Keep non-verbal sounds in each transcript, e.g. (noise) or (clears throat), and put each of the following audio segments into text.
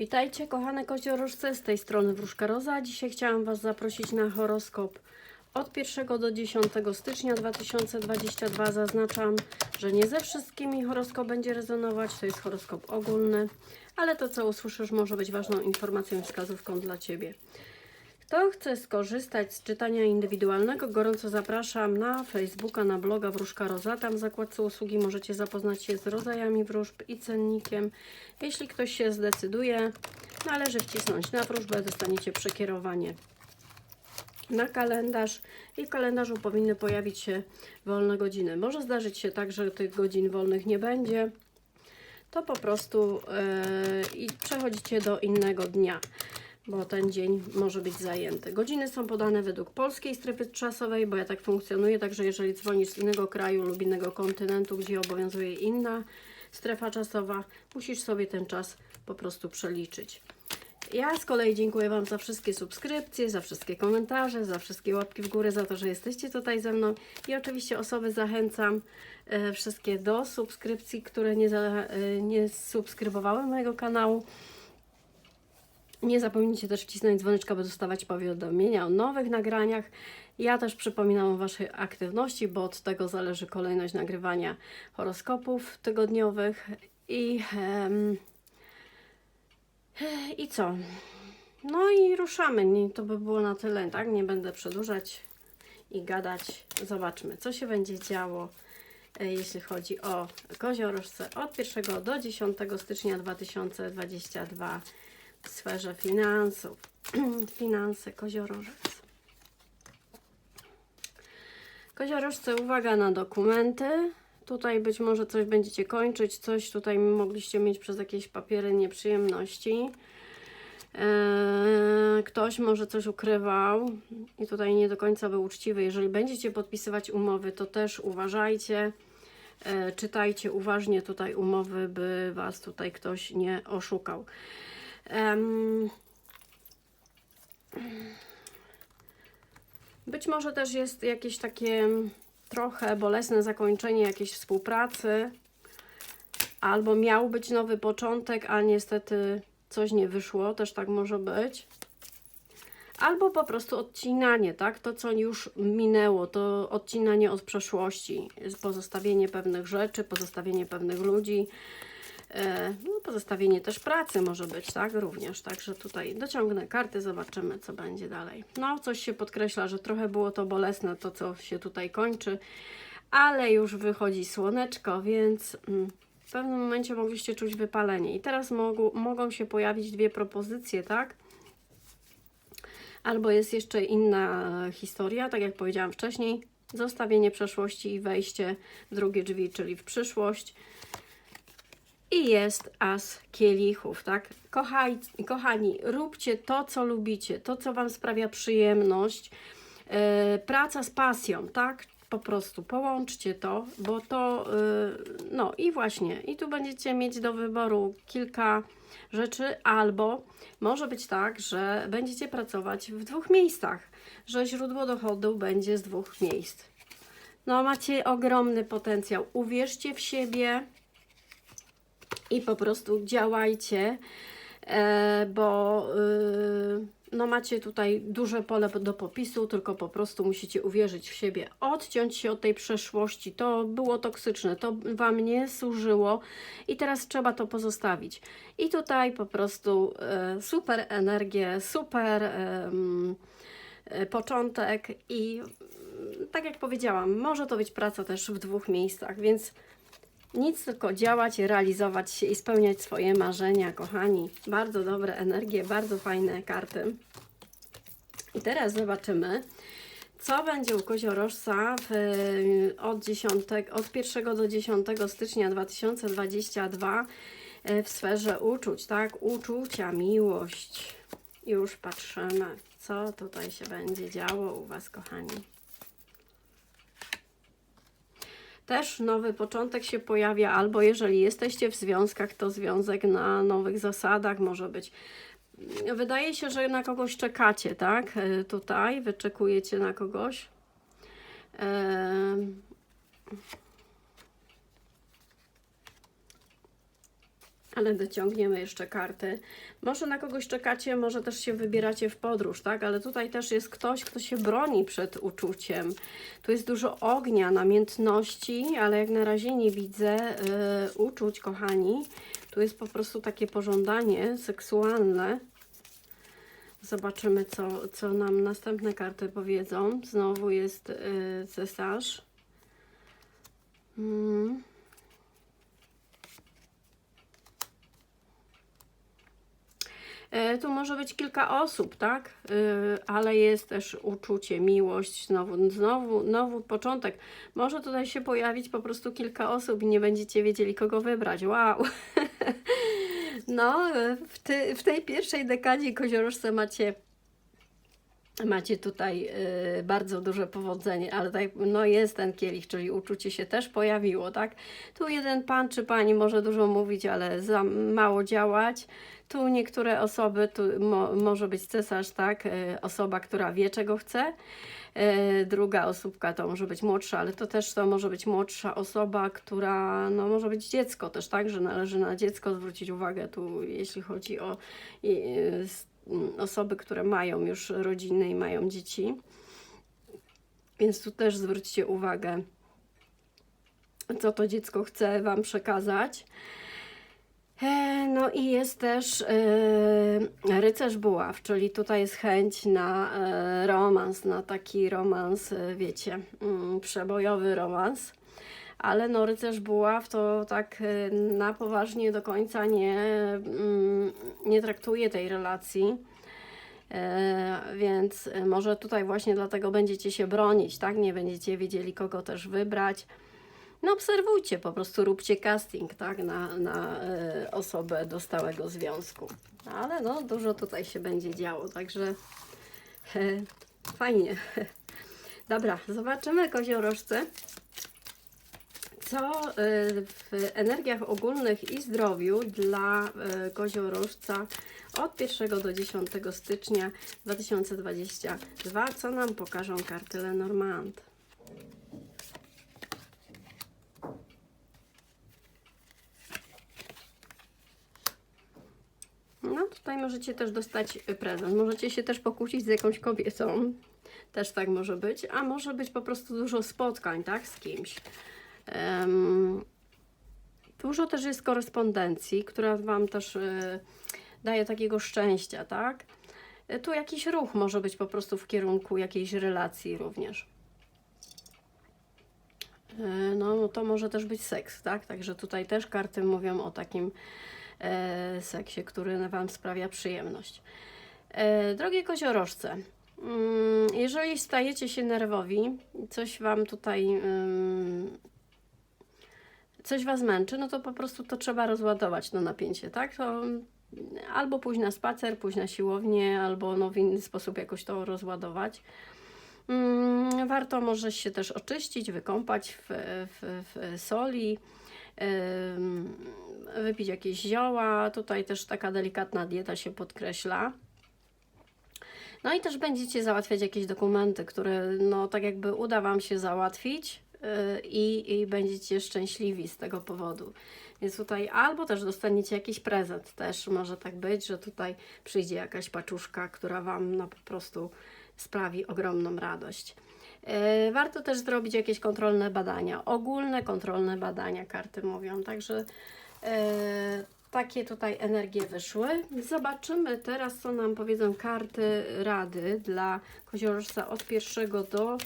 Witajcie kochane koziorożce, z tej strony Wróżka Roza. Dzisiaj chciałam Was zaprosić na horoskop od 1 do 10 stycznia 2022. Zaznaczam, że nie ze wszystkimi horoskop będzie rezonować, to jest horoskop ogólny, ale to co usłyszysz może być ważną informacją i wskazówką dla Ciebie. Kto chce skorzystać z czytania indywidualnego, gorąco zapraszam na Facebooka, na bloga Wróżka Roza. Tam w zakładce usługi możecie zapoznać się z rodzajami wróżb i cennikiem. Jeśli ktoś się zdecyduje, należy wcisnąć na wróżbę, dostaniecie przekierowanie na kalendarz i w kalendarzu powinny pojawić się wolne godziny. Może zdarzyć się tak, że tych godzin wolnych nie będzie. To po prostu yy, i przechodzicie do innego dnia bo ten dzień może być zajęty. Godziny są podane według polskiej strefy czasowej, bo ja tak funkcjonuję, także jeżeli dzwonisz z innego kraju lub innego kontynentu, gdzie obowiązuje inna strefa czasowa, musisz sobie ten czas po prostu przeliczyć. Ja z kolei dziękuję Wam za wszystkie subskrypcje, za wszystkie komentarze, za wszystkie łapki w górę, za to, że jesteście tutaj ze mną. I oczywiście osoby zachęcam e, wszystkie do subskrypcji, które nie, za, e, nie subskrybowały mojego kanału. Nie zapomnijcie też wcisnąć dzwoneczka, by dostawać powiadomienia o nowych nagraniach. Ja też przypominam o Waszej aktywności, bo od tego zależy kolejność nagrywania horoskopów tygodniowych. I, em, i co? No i ruszamy. To by było na tyle, tak? Nie będę przedłużać i gadać. Zobaczmy, co się będzie działo, e, jeśli chodzi o koziorożce od 1 do 10 stycznia 2022 w sferze finansów. (clears throat) Finanse koziorożec. Koziorożce, uwaga na dokumenty. Tutaj być może coś będziecie kończyć, coś tutaj mogliście mieć przez jakieś papiery nieprzyjemności. Eee, ktoś może coś ukrywał i tutaj nie do końca był uczciwy. Jeżeli będziecie podpisywać umowy, to też uważajcie. E, czytajcie uważnie tutaj umowy, by Was tutaj ktoś nie oszukał. Em, być może też jest jakieś takie trochę bolesne zakończenie jakiejś współpracy, albo miał być nowy początek, a niestety coś nie wyszło, też tak może być. Albo po prostu odcinanie, tak? To, co już minęło, to odcinanie od przeszłości, pozostawienie pewnych rzeczy, pozostawienie pewnych ludzi, No, pozostawienie też pracy może być, tak? Również. Także tutaj dociągnę karty, zobaczymy, co będzie dalej. No, coś się podkreśla, że trochę było to bolesne, to co się tutaj kończy, ale już wychodzi słoneczko, więc mm, w pewnym momencie mogliście czuć wypalenie. I teraz mogą, mogą się pojawić dwie propozycje, tak? Albo jest jeszcze inna historia, tak jak powiedziałam wcześniej, zostawienie przeszłości i wejście w drugie drzwi, czyli w przyszłość. I jest as kielichów, tak? Kochaj, kochani, róbcie to, co lubicie, to, co Wam sprawia przyjemność. E, praca z pasją, tak? Po prostu połączcie to, bo to, e, no i właśnie, i tu będziecie mieć do wyboru kilka rzeczy, albo może być tak, że będziecie pracować w dwóch miejscach, że źródło dochodu będzie z dwóch miejsc. No, macie ogromny potencjał. Uwierzcie w siebie, i po prostu działajcie, e, bo y, no macie tutaj duże pole do popisu, tylko po prostu musicie uwierzyć w siebie, odciąć się od tej przeszłości. To było toksyczne, to Wam nie służyło i teraz trzeba to pozostawić. I tutaj po prostu e, super energię, super e, początek i tak jak powiedziałam, może to być praca też w dwóch miejscach, więc nic, tylko działać, realizować się i spełniać swoje marzenia, kochani. Bardzo dobre energie, bardzo fajne karty. I teraz zobaczymy, co będzie u koziorożca w, od, 10, od 1 do 10 stycznia 2022 e, w sferze uczuć, tak? Uczucia, miłość. Już patrzymy, co tutaj się będzie działo u Was, kochani. Też nowy początek się pojawia, albo jeżeli jesteście w związkach, to związek na nowych zasadach może być. Wydaje się, że na kogoś czekacie, tak? E, Tutaj wyczekujecie na kogoś. Em, ale dociągniemy jeszcze karty. Może na kogoś czekacie, może też się wybieracie w podróż, tak? Ale tutaj też jest ktoś, kto się broni przed uczuciem. Tu jest dużo ognia, namiętności, ale jak na razie nie widzę y, uczuć, kochani. Tu jest po prostu takie pożądanie seksualne. Zobaczymy, co, co nam następne karty powiedzą. Znowu jest y, cesarz. Mm. Tu może być kilka osób, tak? E, Ale jest też uczucie, miłość, znowu, znowu, znowu początek. Może tutaj się pojawić po prostu kilka osób i nie będziecie wiedzieli, kogo wybrać. Wow! (laughs) No, e, w, ty, w tej pierwszej dekadzie koziorożce macie macie tutaj y, bardzo duże powodzenie, ale tak, no jest ten kielich, czyli uczucie się też pojawiło, tak? Tu jeden pan czy pani może dużo mówić, ale za mało działać. Tu niektóre osoby, tu mo, może być cesarz, tak? Y, osoba, która wie, czego chce. Y, druga osóbka to może być młodsza, ale to też to może być młodsza osoba, która, no może być dziecko też, tak? Że należy na dziecko zwrócić uwagę tu, jeśli chodzi o Mm, osoby, które mają już rodziny i mają dzieci. Więc tu też zwróćcie uwagę, co to dziecko chce Wam przekazać. E, No i jest też e, rycerz buław, czyli tutaj jest chęć na e, romans, na taki romans, wiecie, mm, przebojowy romans. Ale no rycerz buław to tak na poważnie do końca nie, mm, nie traktuje tej relacji. Więc może tutaj właśnie dlatego będziecie się bronić, tak? Nie będziecie wiedzieli, kogo też wybrać. No obserwujcie, po prostu róbcie casting, tak? Na, na e, osobę do stałego związku. Ale no, dużo tutaj się będzie działo, także fajnie. (laughs) Dobra, zobaczymy koziorożce co y, w energiach ogólnych i zdrowiu dla y, koziorożca od 1 do 10 stycznia 2022, co nam pokażą karty Lenormand. No, tutaj możecie też dostać prezent. Możecie się też pokłócić z jakąś kobietą. Też tak może być. A może być po prostu dużo spotkań, tak, z kimś. Em, Dużo też jest korespondencji, która Wam też y, daje takiego szczęścia, tak? Y, Tu jakiś ruch może być po prostu w kierunku jakiejś relacji również. Y, No, to może też być seks, tak? Także tutaj też karty mówią o takim e, seksie, który Wam sprawia przyjemność. E, drogie koziorożce, mm, jeżeli stajecie się nerwowi, coś Wam tutaj ym, coś Was męczy, no to po prostu to trzeba rozładować to napięcie, tak? To albo pójść na spacer, pójść na siłownię, albo no w inny sposób jakoś to rozładować. Mm, Warto może się też oczyścić, wykąpać w, w, w soli, wypić jakieś zioła. Tutaj też taka delikatna dieta się podkreśla. No i też będziecie załatwiać jakieś dokumenty, które no tak jakby uda Wam się załatwić yy, i, i będziecie szczęśliwi z tego powodu. Więc tutaj albo też dostaniecie jakiś prezent, też może tak być, że tutaj przyjdzie jakaś paczuszka, która Wam no po prostu sprawi ogromną radość. Yy, Warto też zrobić jakieś kontrolne badania, ogólne kontrolne badania, karty mówią, także yy, takie tutaj energie wyszły. Zobaczymy teraz, co nam powiedzą karty rady dla koziorożca od 1 do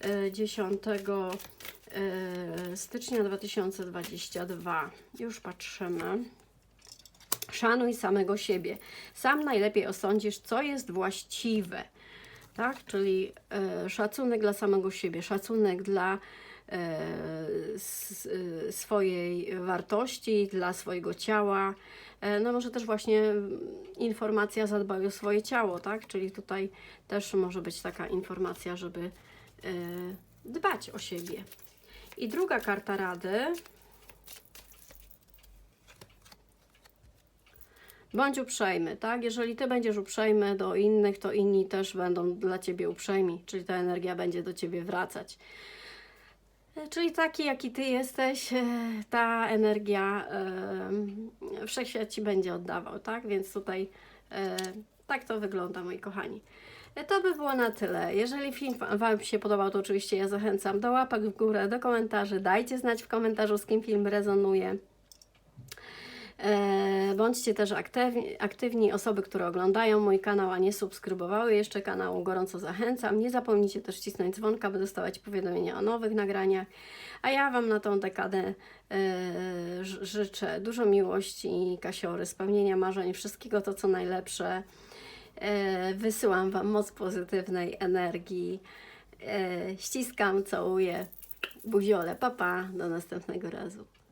e, 10 e, stycznia 2022. Już patrzymy. Szanuj samego siebie. Sam najlepiej osądzisz, co jest właściwe. Tak? Czyli e, szacunek dla samego siebie, szacunek dla e, s, e, swojej wartości, dla swojego ciała. E, no może też właśnie informacja zadbaj o swoje ciało, tak? Czyli tutaj też może być taka informacja, żeby e, dbać o siebie. I druga karta rady. Bądź uprzejmy, tak? Jeżeli ty będziesz uprzejmy do innych, to inni też będą dla ciebie uprzejmi, czyli ta energia będzie do ciebie wracać. E, Czyli taki, jaki ty jesteś, e, ta energia e, wszechświat ci będzie oddawał, tak? Więc tutaj e, tak to wygląda, moi kochani. To by było na tyle. Jeżeli film Wa- Wam się podobał, to oczywiście ja zachęcam do łapek w górę, do komentarzy. Dajcie znać w komentarzu, z kim film rezonuje. E, Bądźcie też aktywni, aktywni. Osoby, które oglądają mój kanał, a nie subskrybowały jeszcze kanału, gorąco zachęcam. Nie zapomnijcie też cisnąć dzwonka, by dostawać powiadomienia o nowych nagraniach. A ja Wam na tą dekadę e, życzę dużo miłości, kasiory, spełnienia marzeń, wszystkiego to, co najlepsze. E, Wysyłam Wam moc pozytywnej energii. Ściskam, całuję. Buziole, papa, do następnego razu.